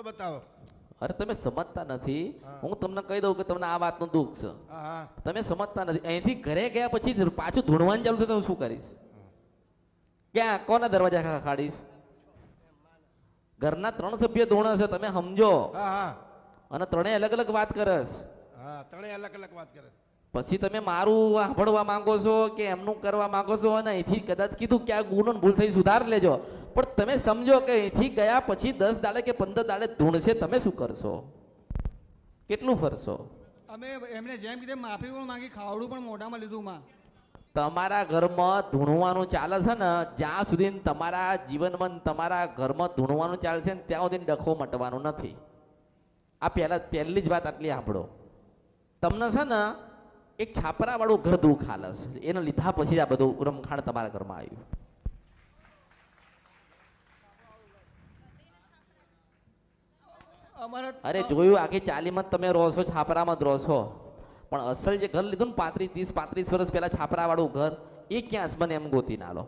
રસ્તો બતાવો. અરે તમે સમજતા નથી. હું. તમને કહી દઉં કે તમને આ વાતનું દુઃખ છે. તમે સમજતા નથી. અહીંથી ઘરે ગયા પછી પાછું ધૂણવાનું ચાલુ છે તો શું કરીશ? ક્યાં? કોના દરવાજા ખાડીશ? ઘરના ત્રણ સભ્ય ધોણ છે તમે સમજો. અને ત્રણેય અલગ અલગ વાત કરશ હા ત્રણેય અલગ અલગ વાત કરે પછી તમે મારું સાંભળવા માંગો છો કે એમનું કરવા માંગો છો અને અહીંથી કદાચ કીધું કે આ ગુનો ભૂલ થઈ સુધાર લેજો. પણ તમે સમજો કે અહીંથી ગયા પછી દસ દાડે કે પંદર દાડે ધૂણશે તમે શું કરશો? કેટલું ફરશો? અમે એમને જેમ કીધું માફી પણ માંગી ખાવડું પણ મોઢામાં લીધું માં. તમારા ઘરમાં ધૂણવાનું ચાલે છે ને જ્યાં સુધી તમારા જીવનમાં તમારા ઘરમાં ધૂણવાનું ચાલશે ને ત્યાં સુધી ડખો મટવાનું નથી. આ પહેલા પહેલી જ વાત આટલી સાંભળો. તમને છે ને એક છાપરાવાળું ઘર દુખાલસ એને લીધા પછી આ બધું રમખાણ તમારા ઘરમાં આવ્યું. અરે જોયું, આખી ચાલીમાં તમે રહો છો, છાપરામાં જ રહો છો. પણ અસલ જે ઘર લીધું ને પાંત્રીસ, ત્રીસ, પાંત્રીસ વર્ષ પહેલા છાપરાવાળું ઘર, એ ક્યાં મને એમ ગોતી ના લો.